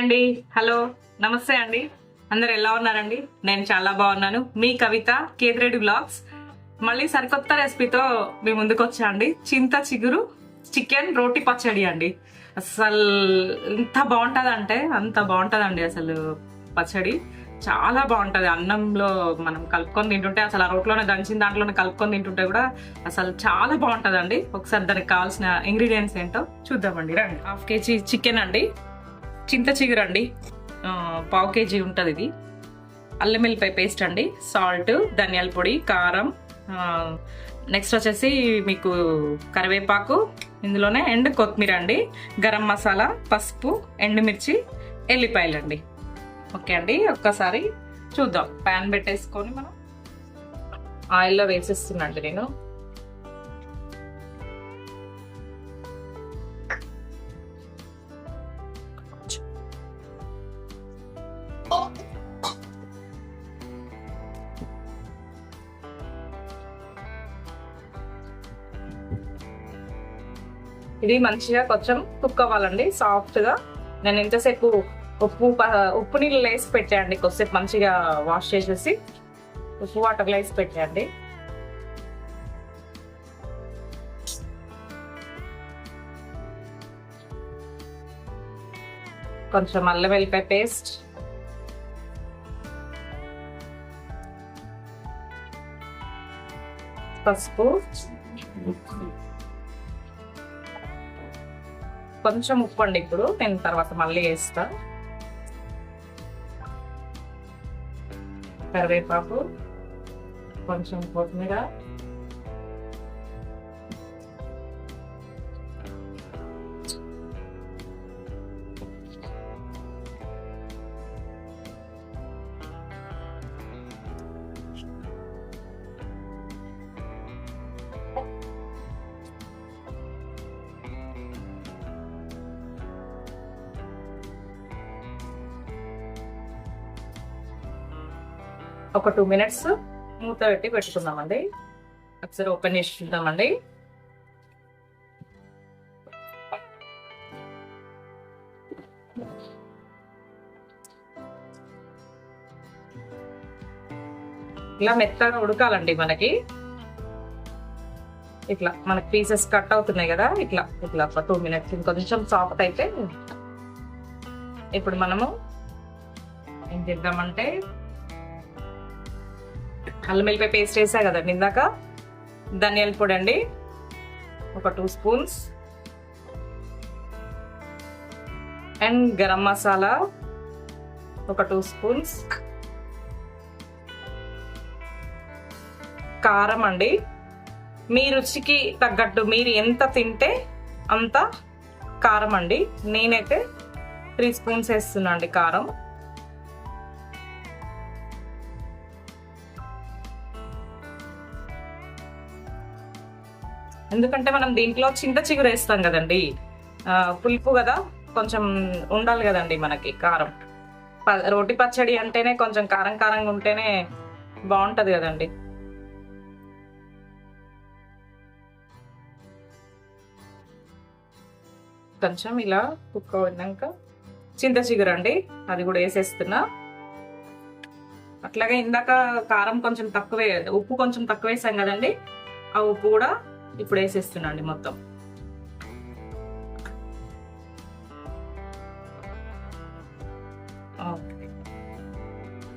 అండి. హలో. నమస్తే అండి. అందరు ఎలా ఉన్నారండి? నేను చాలా బాగున్నాను. మీ కవిత కేతిరెడ్డి బ్లాగ్స్. మళ్ళీ సరికొత్త రెసిపీతో మీ ముందుకు వచ్చా అండి. చింత చిగురు చికెన్ రోటి పచ్చడి అండి. అసలు ఎంత బాగుంటుంది అంటే అంత బాగుంటుందండి అసలు పచ్చడి. చాలా బాగుంటుంది. అన్నంలో మనం కలుపుకొని తింటుంటే అసలు ఆ రోట్లోనే దంచిన దాంట్లోనే కలుపుకొని తింటుంటే కూడా అసలు చాలా బాగుంటుందండి. ఒకసారి దానికి కావాల్సిన ఇంగ్రీడియంట్స్ ఏంటో చూద్దామండి. రండి. హాఫ్ కేజీ చికెన్ అండి. చింత చిగురు అండి. పావు కేజీ ఉంటుంది ఇది. అల్లం వెల్లిపాయ పేస్ట్ అండి. సాల్ట్ ధనియాల పొడి కారం నెక్స్ట్ వచ్చేసి మీకు కరివేపాకు ఇందులోనే ఎండ్ కొత్తిమీర అండి. గరం మసాలా పసుపు ఎండుమిర్చి ఎల్లిపాయలు అండి ఓకే అండి ఒక్కసారి చూద్దాం. ప్యాన్ పెట్టేసుకొని మనం ఆయిల్లో వేసేస్తున్నాండి నేను. ఇది మంచిగా కొంచెం కుక్ అవ్వాలండి సాఫ్ట్గా నేను ఇంతసేపు ఉప్పు ఉప్పు నీళ్ళు వేసి పెట్టేయండి కొద్దిసేపు మంచిగా వాష్ చేసేసి. ఉప్పు వాటర్లో వేసి పెట్టేయండి కొంచెం అల్లం వెల్లిపాయ పేస్ట్. పసుపు. కొంచెం ఉప్పు అండి ఇప్పుడు నేను తర్వాత మళ్ళీ వేస్తా. కరివేపాకు కొంచెం కొత్తిమీర. ఒక టూ మినిట్స్ మూత పెట్టి పెట్టుకుందామండి. ఒకసారి ఓపెన్ చేసి చూద్దామండి. ఇలా మెత్తగా ఉడకాలండి మనకి. ఇట్లా మనకి పీసెస్ కట్ అవుతున్నాయి కదా ఇట్లా ఇట్లా ఒక టూ మినిట్స్ ఇంకొంచెం సాఫ్ట్ అయితే ఇప్పుడు మనము ఏం చేద్దామంటే అల్లం వెల్లిపాయ పేస్ట్ వేసా కదండి ఇందాక. ధనియాల పొడి అండి ఒక two spoons and garam masala. ఒక టూ స్పూన్స్ కారం అండి. మీ రుచికి తగ్గట్టు మీరు ఎంత తింటే అంత కారం అండి. నేనైతే త్రీ స్పూన్స్ వేస్తున్నా అండి కారం. ఎందుకంటే మనం దీంట్లో చింత చిగురు వేస్తాం కదండి. పులుపు కదా కొంచెం ఉండాలి కదండి మనకి కారం. ప- రోటి పచ్చడి అంటేనే కొంచెం కారం కారంగా ఉంటేనే బాగుంటది కదండి. కొంచెం ఇలా కుక్క విన్నాక చింత చిగురు అండి అది కూడా వేసేస్తున్నా. అట్లాగే ఇందాక కారం కొంచెం తక్కువే ఉప్పు కొంచెం తక్కువ వేసాం కదండి ఆ ఉప్పు కూడా ఇప్పుడు వేసేస్తున్నాండి మొత్తం.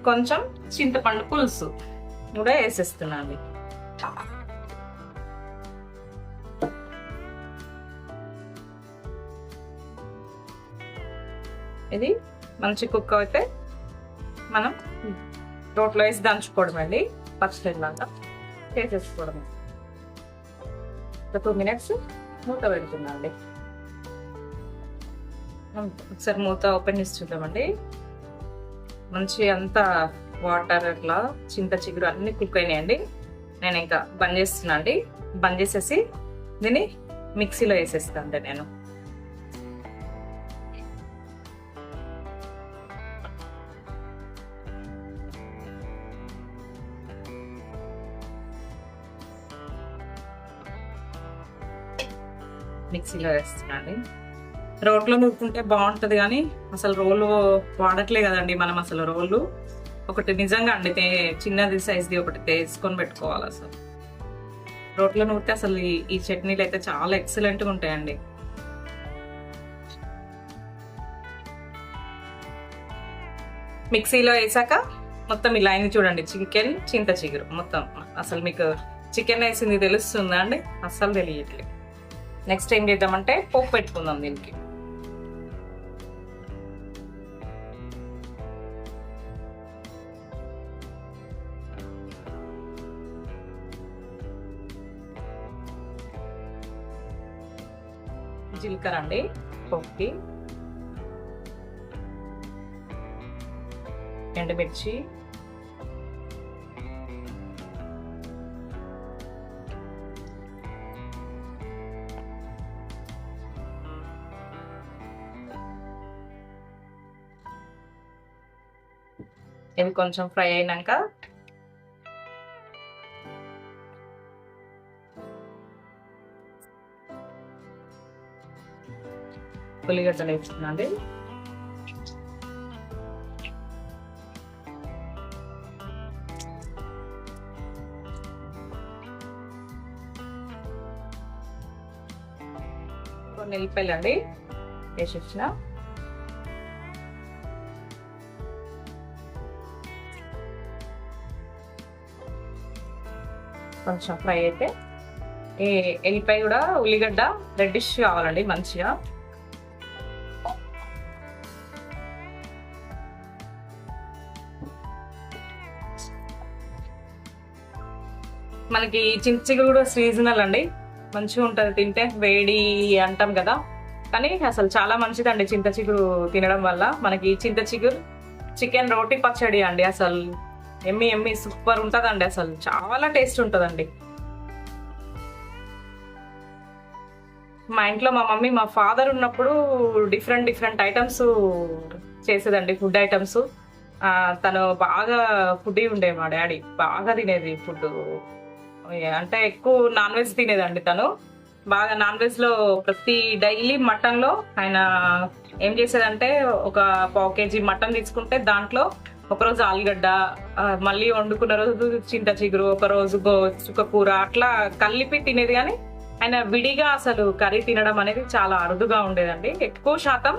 కొంచెం చింతపండు పులుసు కూడా వేసేస్తున్నాండి ఇది మంచి కుక్క అయితే మనం రోట్లో వేసి దంచుకోవడం అండి పచ్చడి లాగా చేసేసుకోవడం ఒక టూ మినిట్స్ మూత పెడుతుందండి ఒకసారి మూత ఓపెన్ చేసి చూద్దామండి. మంచి అంతా వాటర్ అట్లా చింత చిగురు అన్ని కుక్ అయినాయండి. నేను ఇంకా బంద్ చేస్తున్నా అండి బంద్ చేసేసి దీన్ని మిక్సీలో వేసేస్తాను అండి నేను. మిక్సీలో వేస్తున్నాండి రోట్లో నూరుకుంటే బాగుంటుంది కానీ అసలు రోలు వాడట్లే కదండి మనం అసలు రోలు. ఒకటి నిజంగా అండి చిన్నది సైజ్ది ఒకటి తీసుకొని పెట్టుకోవాలి అసలు. రోట్లో నూరితే అసలు ఈ- ఈ చట్నీలు అయితే చాలా ఎక్సలెంట్గా ఉంటాయండి. మిక్సీలో వేసాక మొత్తం ఇలా అయింది చూడండి. చికెన్ చింత చిగురు మొత్తం. అసలు మీకు చికెన్ వేసింది తెలుస్తుందా అండి? అస్సలు తెలియట్లేదు. నెక్స్ట్ ఏం చేద్దామంటే పోపు పెట్టుకుందాం దీనికి. జీలకర్ర అండి పప్పుకి ఎండుమిర్చి ఇవి కొంచెం ఫ్రై అయినాక ఉల్లిగడ్డలు వేస్తున్నాండి కొన్ని ఎల్లిపాయలు అండి వేసేసిన కొంచెం ఫ్రై అయితే. ఈ ఎల్లిపాయ కూడా ఉల్లిగడ్డ రెడ్డిష్ కావాలండి మంచిగా. మనకి చింతచిగురు కూడా సీజనల్ అండి. మంచిగా ఉంటుంది. తింటే వేడి అంటాం కదా. కానీ అసలు చాలా మంచిదండి చింత చిగురు తినడం వల్ల. మనకి చింత చిగురు చికెన్ రోటీ పచ్చడి అండి అసలు. ఎమ్మి ఎమ్మి సూపర్ ఉంటుందండి అసలు. చాలా టేస్ట్ ఉంటుందండి. మా ఇంట్లో మా మమ్మీ మా ఫాదర్ ఉన్నప్పుడు డిఫరెంట్ డిఫరెంట్ ఐటమ్స్ చేసేదండి ఫుడ్ ఐటమ్స్. తను బాగా ఫుడ్ ఉండే మా డాడీ. బాగా తినేది ఫుడ్ అంటే ఎక్కువ నాన్ వెజ్ తినేదండి తను. బాగా నాన్ వెజ్లో ప్రతి డైలీ మటన్లో ఆయన ఏం చేసేదంటే ఒక పావు కేజీ మటన్ తీసుకుంటే దాంట్లో ఒక రోజు ఆలుగడ్డ మళ్ళీ వండుకున్న రోజు చింత చిగురు ఒకరోజు రోజు కూర అట్లా కలిపి తినేది కానీ ఆయన విడిగా అసలు కర్రీ తినడం అనేది చాలా అరుదుగా ఉండేదండి. ఎక్కువ శాతం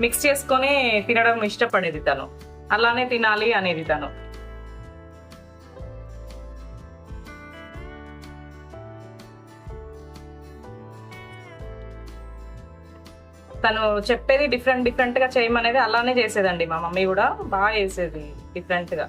మిక్స్ చేసుకొని తినడం ఇష్టపడేది తను. అలానే తినాలి అనేది తను. తను చెప్పేది డిఫరెంట్ డిఫరెంట్గా చేయమనేది అలానే చేసేదండి మా మమ్మీ కూడా. బాగా చేసేది డిఫరెంట్గా.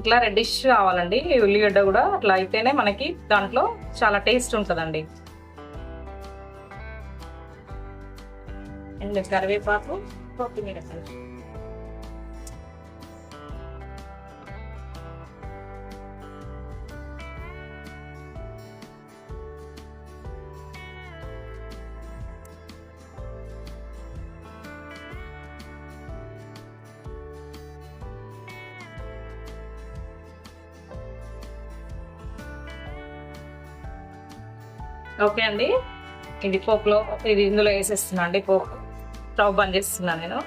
ఇట్లా రెడ్డిష్ కావాలండి. ఉల్లిగడ్డ కూడా అట్లా అయితేనే మనకి దాంట్లో చాలా టేస్ట్ ఉంటుందండి. అండ్ కరివేపాకు కొత్తిమీర ఓకే అండి. ఇది పోక్లో ఇది ఇందులో వేసేస్తున్నా అండి. పోక్ స్టవ్ బంద్ చేస్తున్నా నేను.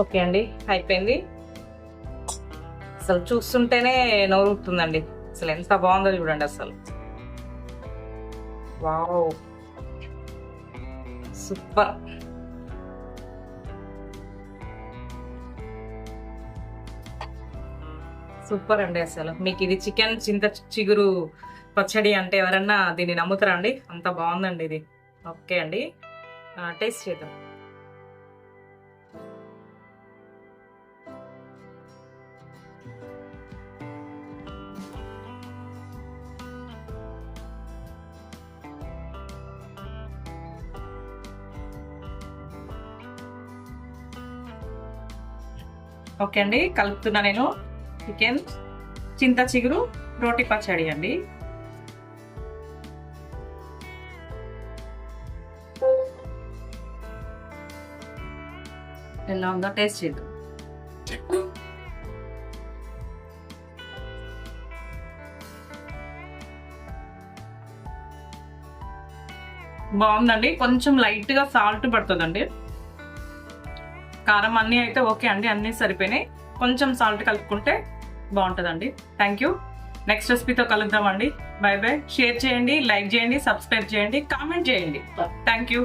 ఓకే అండి. అయిపోయింది. అసలు చూస్తుంటేనే నోరుతుందండి అసలు ఎంత బాగుందో చూడండి అసలు. వావ్. సూపర్. సూపర్ అండి అసలు. మీకు ఇది చికెన్ చింత చిగురు పచ్చడి అంటే ఎవరన్నా దీన్ని నమ్ముతారా అండి? అంత బాగుందండి ఇది. ఓకే అండి. టేస్ట్ చేద్దాం. ఓకే అండి కలుపుతున్నా నేను. చికెన్ చింత చిగురు రోటి పచ్చడి అండి. ఎలా ఉందో టేస్ట్ చేద్దాం. బాగుందండి కొంచెం లైట్గా సాల్ట్ పడుతుందండి. కారం అన్నీ అయితే ఓకే అండి అన్నీ సరిపోయినాయి. కొంచెం సాల్ట్ కలుపుకుంటే బాగుంటుందండి. థ్యాంక్ యూ నెక్స్ట్ రెసిపీతో కలుద్దామండి. బై బై షేర్ చేయండి లైక్ చేయండి సబ్స్క్రైబ్ చేయండి కామెంట్ చేయండి. Thank you